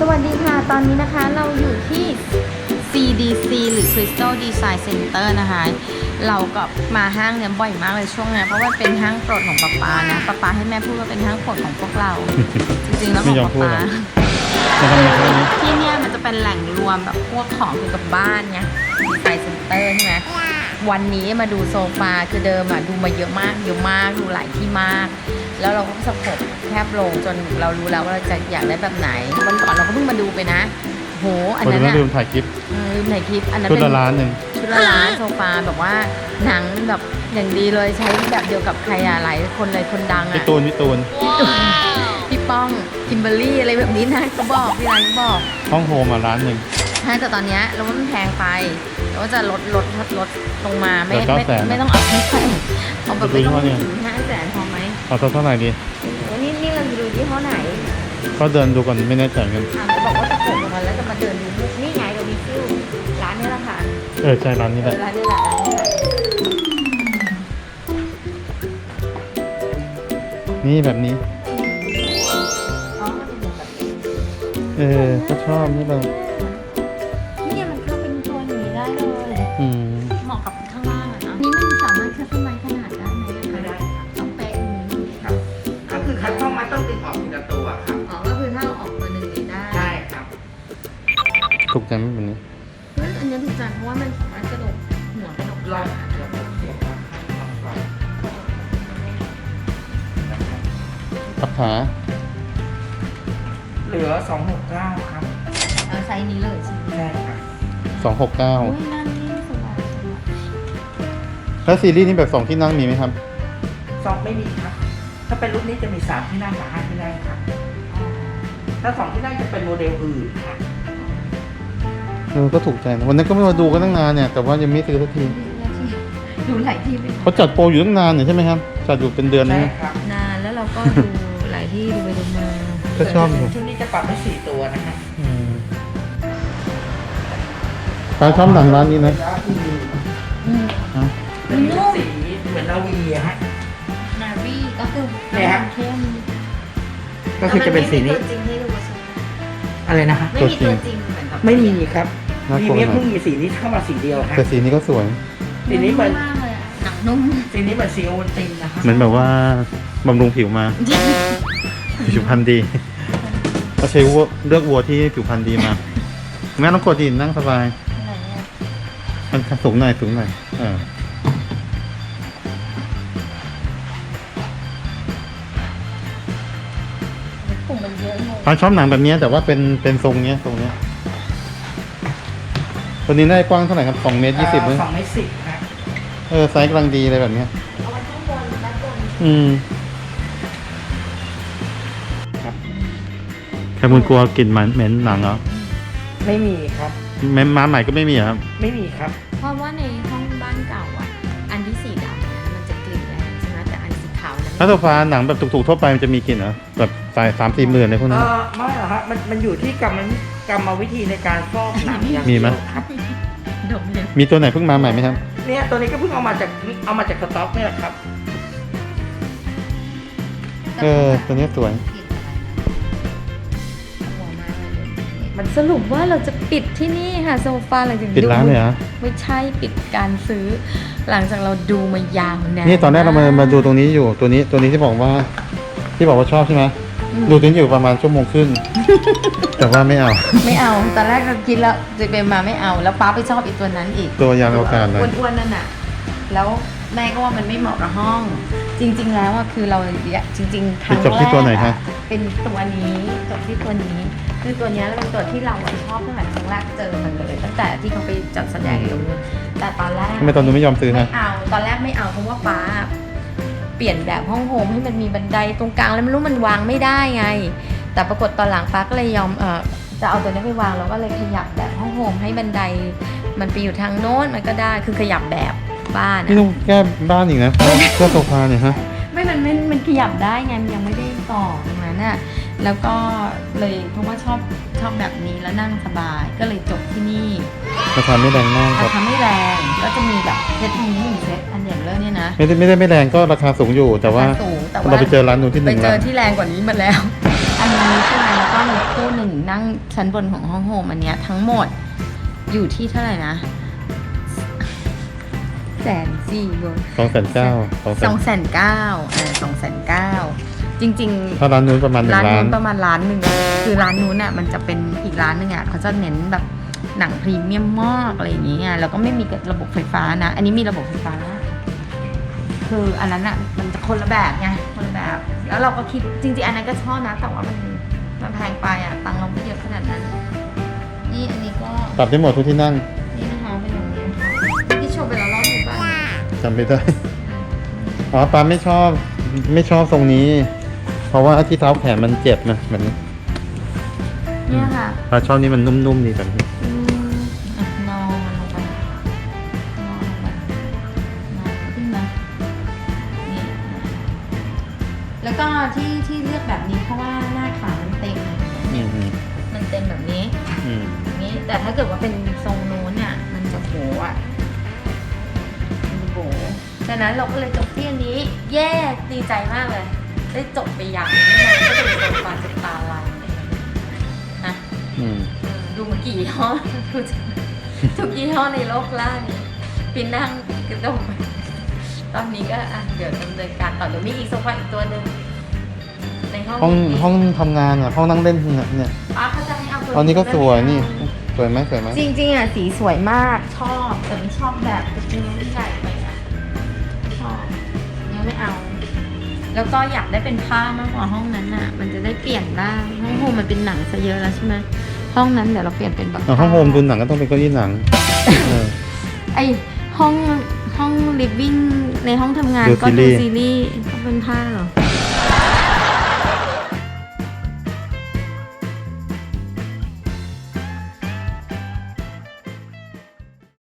สวัสดีค่ะ ตอนนี้นะคะเราอยู่ที่ CDC หรือ Crystal Design Center นะคะ เราก็มาห้างเนี่ยบ่อยมากเลยช่วงเนี้ยเพราะว่าเป็นห้างโปรดของป๊าป๊านะป๊าป๊าให้แม่พูดว่าเป็นห้างโปรดของพวกเรา จริงๆแล้วขไม่องยอมป๊าพูดป๊าหรอจะทำยังไงนี้ที่เนี่ยมันจะเป็นแหล่งรวมแบบพวกของเกี่ยวกับบ้านไงดีไซน์เซ็นเตอร์ใช่ไหม วันนี้มาดูโซฟาคือเดิมอะดูมาเยอะมากเยอะมากดูหลายที่มาก แล้วเราก็สกบแคบลงจนเรารู้แล้วว่าเราจะอยากได้แบบไหนวันก่อนเราก็เพิ่งมาดูไปนะโหอันคนนั้นไม่อะลืมถ่ายคลิปเออลืมในคลิปอันนั้นชุดเป็ละนล้านหนึ่งชุดละล้านโซฟาแบบว่าหนังแบบอย่างดีเลยใช้แบบเดียวกับใครอะหลายคนเลยคนดังพี่อะตูนพี่ตูนพี่ป้องคิมเบอร์รี่อะไรแบบนี้นะก็บอกพี่ร้านก็บอกห้องโฮมอะร้านหนึ่งใช่แต่ตอนเนี้ยเราว่ามันแพงไป เราก็จะลดลดลดลดลงมาไม่เหลือไม่900,000ไม่ต้องเอาไม่ใช่เอาแบบไม่ต้องดูยี่ห้อเนี่ย ถึงห้าแสนพอไหมเอาเท่าไหร่ดีวันนี้นี่เราจะดูที่ห้อไหนก็เดินดูก่อนไม่แน่ใจกัน อ่าจะบอกว่าจะโผล่มาแล้วจะมาเดินดูมุกนี่ไงเรามีฟิวร้านนี้แหละค่ะเออใช่ร้านนี้เอแหละ อร้านนี้แหละร้านนี้แหละนี่แบบนี้ อ๋อมันเป็นแบบนี้เออก็ชอบนี่เรา ถูกใจไหมแบบนี้เฮ้ยอันนี้ถูกใจเพราะว่ามันสามารถกระดกหัวกระดกลขาองเดี๋ยวผมเสียบครับลองก่อนนะครับปับขาเหลือ 269 ครับเอาไซส์นี้เลยใช่ไหมใช่ครับสองหกเก้าโอ้ยนั่นนี่สบายสบายแล้วซีรีส์นี้แบบสองที่นั่งมีไหมครับซองไม่มีครับ ถ้าเป็นรุ่นนี้จะมี 3 ที่นั่งกับ5ที่นั่งครับถ้า 2 ที่นั่งจะเป็นโมเดลอื่นครับ เออก็ถูกใจนะวันนั้นก็ไม่มาดูกันตั้งนานเนี่ยแต่ว่ายังไม่ซื้อสักทีดูหลายที่ไปเขาจัดโปรอยู่ตั้งนานเนี่ยใช่ไหมครับจัดอยู่เป็นเดือนใช่นะครับนานแล้วเราก็ดูหลายที่ดูไปดูมาก็ชอบอยู่ชุดนี้จะปรับได้4ตัวนะครับอืมปลาชอบหนังร้านนี้นะแล้วที่มีอืมฮะมันมีสีเหมือนนาวีอะฮะนาวีก็คือเนี่ยฮะเข้มก็คือจะเป็นสีนี้แต่มัไม่มีตัวจริงให้ดูใช่ไหมอะไรนะฮะไม่มีตัวจริงเหมือนกับไม่มีครับ น่ากมีลัวเมียหน่เพิ่องยมีสีนี้เข้ามาสีเดียวครับแต่สีนี้ก็สวย สีนี้เหมือนมากเลยอะหนังนุ่มสีนี้เหมือนสีโอวัลตินนะครับเหมือนแบบว่าบำรุงผิวมา ผิวพรรณดีก็ใช้วัวเลือกวัวที่ผิวพรรณดีมา แม่ต้องกดดินนั่งสบายไหนอะมันสูงหน่อยสูงหน่อยเออปุ่มมันเยอะงงปานชอบหนังแบบเนี้ยแต่ว่าเป็นเป็นทรงเนี้ยทรงเนี้ย ตัวนี้ได้กว้างเท่าไหร่ครับสองเมตรยี่สิบเอ่เลอยสองเมตรสิบครับเออไซส์กำลังดีเลยแบบเนี้ยเอาไว้ข้างบนด้านบนอืมครับแคมูลกลัวกลิ่นมันเหม็นหนังเหรอไม่มีครับ แม้ม้าใหม่ก็ไม่มีเหรอครับ ไม่มีครับ เพราะว่าในห้องบ้านเก่าอะ อันที่สีดำอะมันจะกลิ่นแรงใช่ไหมแต่อันสีขาวนั้นถ้าโซฟาหนังแบบถูกๆทั่วไปมันจะมีกลิ่นเหรอแบบสายสามสี่หมื่นอะไรพวกเอนั้นอไม่หรอกครับมันมันอยู่ที่กรรม กรรมวิธีในการฟอกหนังอย่างมีเดียวไหม ครับ ดมเลยมีตัวไหนเพิ่งมาใหม่ไหมครับ เนี่ยตัวนี้ก็เพิ่งเอามาจากเอามาจากสต็อกเนี่ยแหละครับ เออตัวเนี้ยสวย มันสรุปว่าเราจะปิดที่นี่ค่ะโซฟาหลังจากปิดร้านเลยเหรอ ไม่ใช่ปิดการซื้อ หลังจากเราดูมายาวนานนี่ตอนแรกเรามามาดูตรงนี้อยู่ตัวนี้ตัวนี้ที่บอกว่า ที่บอกว่าชอบใช่ไหมอืม ดูตัวนี้อยู่ประมาณชั่วโมงครึ่ง แต่ว่าไม่เอา ไม่เอาตอนแรกเราคิดแล้วจะเป็นมาไม่เอา แล้วป้าไปชอบอีกตัวนั้นอีก ตัวยานอวกาศเลยอ้วนๆนั่นน่ะ แล้วแม่ก็ว่ามันไม่เหมาะกับห้อง จริง ๆ แล้วอะคือเราอยากจริงๆครั้งไปจบที่แรกตัวไหนอะคะเป็นตัวนี้จบที่ตัวนี้คือตัวเนี้ยเป็นตัวที่เราอะชอบตั้งแต่ครั้งแรกเจอมันเลยตั้งแต่ที่เขาไปจัดแสดงอยู่ตรงนู้นแต่ตอนแรกทำไมตอนนู้นไม่ยอมซื้อไม่ฮะเอาตอนแรกไม่เอาเพราะว่าป้า เปลี่ยนแบบห้องโฮมให้มันมีบันไดตรงกลางแล้วไม่รู้มันวางไม่ได้ไง แต่ปรากฏตอนหลังป้าก็เลยยอมเออจะเอาตัวนี้ไปวางแล้วก็เลยขยับแบบห้องโฮมให้บันได มันไปอยู่ทางโน้นมันก็ได้คือขยับแบบบ้านนี่อะต้องแก้บ้านอีกนะเพื่อโซฟาเนี่ยฮะ ไม่มันไม่มันขยับได้ไง มันยังไม่ได้ต่อตรงนั้นน่ะ แล้วก็เลยเพราะว่าชอบชอบแบบนี้แล้วนั่งสบายก็เลยจบที่นี่ราคาไม่แรงมากครารับ คาไม่แรงก็จะมีแบบเซตนี้หนึ่งเซตอันอย่างเลิศเนี่ยนะไม่ได้ไม่ได้ไม่แรงก็ราคาสูงอยู่ แต่ว่าราคสูงแต่ว่าเราไปเจอร้านนู้นที่หไปนึ่งเจร้าอนที่แรงกว่านี้มาแล้ว อันนี้ใช่ไหมแล้วก็มีคู่หนึ่งหน้านั่งชั้นบนของห้องโฮมอันเนี้ยทั้งหมดอยู่ที่เท่าไหร่นะแสนสี่บนสองแสนเก้าสองแสสอนงแสนเก้าอ่าสองแสนเก้า จริงๆถ้าร้านนู้นประมาณหนึ่ร้านงล้านู้น นประมาณร้านหนึ่งคือร้านนู้นน่ะมันจะเป็นอีกร้านหนึ่งอะเขาจะเน้นแบบหนังพรีเมียมมากอะไรอย่างเงี้ยแล้วก็ไม่มีระบบไฟฟ้านะ อันนี้มีระบบไฟฟ้า คืออันนั้นอะมันจะคนละแบบไงคนละแบบ แล้วเราก็คิดจริงๆ อันนั้นก็ชอบนะแต่ว่ามันมันแพงไปอะตังค์เราไม่เยอะขนาดนั้น นี่อันนี้ก็ปรับได้หมดทุกที่นั่งนี่นะคะเป็นอย่างนี้ค่ะที่โชว์ไปแล้วรอบหนึ่งบ้างจำไม่ได้ อ๋อปาไม่ชอบไม่ชอบทรงนี้เพ ราะว่าที่เท้าแขนมันเจ็บนะแบบนี้เนี่ยค่ะปาชอบนี่มันนุ่มๆดีแบบนี้อืมอะนอนลงไปนอนลงไปนอนขึ้นมานี่แล้วก็ที่ที่เลือกแบบนี้เพราะว่าหน้าขามันเต็ม อืมอืมมันเต็มแบบนี้อืมอย่างนี้ แต่ถ้าเกิดว่าเป็นทรงนู้นเนี่ยมันจะโบอะมันจะโบดังนั้นเราก็เลยจบที่อันนี้แย่ดีใจมากเลย ได้จบไปอย่างนี้มันก็เป็นโซฟาจากตาลายอะไรอย่างเงี้ยนะอืมดูมากี่ยี่ห้อดูจากทุกยี่ห้อในโลกล่านี้ปีนั่งกระโดดไปตอนนี้ก็อะเดี๋ยวดำเนินการต่อเดี๋ยวมีอีกโซฟาอีกตัวหนึ่งในห้องห้องนี้ห้องทำงานอะห้องนั่งเล่นเนี่ยเนี่ยป้าเขาจะให้เอาตัวตอนนี้ก็สวยนี่ไม่เอาสวยไหมสวยไหมจริงๆอะสีสวยมากชอบแต่ไม่ชอบแบบจริงๆใหญ่ไป แล้วก็อยากได้เป็นผ้ามากกว่าห้องนั้นอะ มันจะได้เปลี่ยนได้ห้องโฮมมันเป็นหนังซะเยอะแล้วใช่ไหมห้องนั้นเดี๋ยวเราเปลี่ยนเป็นแบบอะห้องโฮมดูหนังก็ต้องเป็นเก้าอี้หนังเออ ไอห้องห้องลิฟวิ่งในห้องทำงานดูก็ซีรีดูส์ ซีรีส์ก็เป็นผ้าเหรอ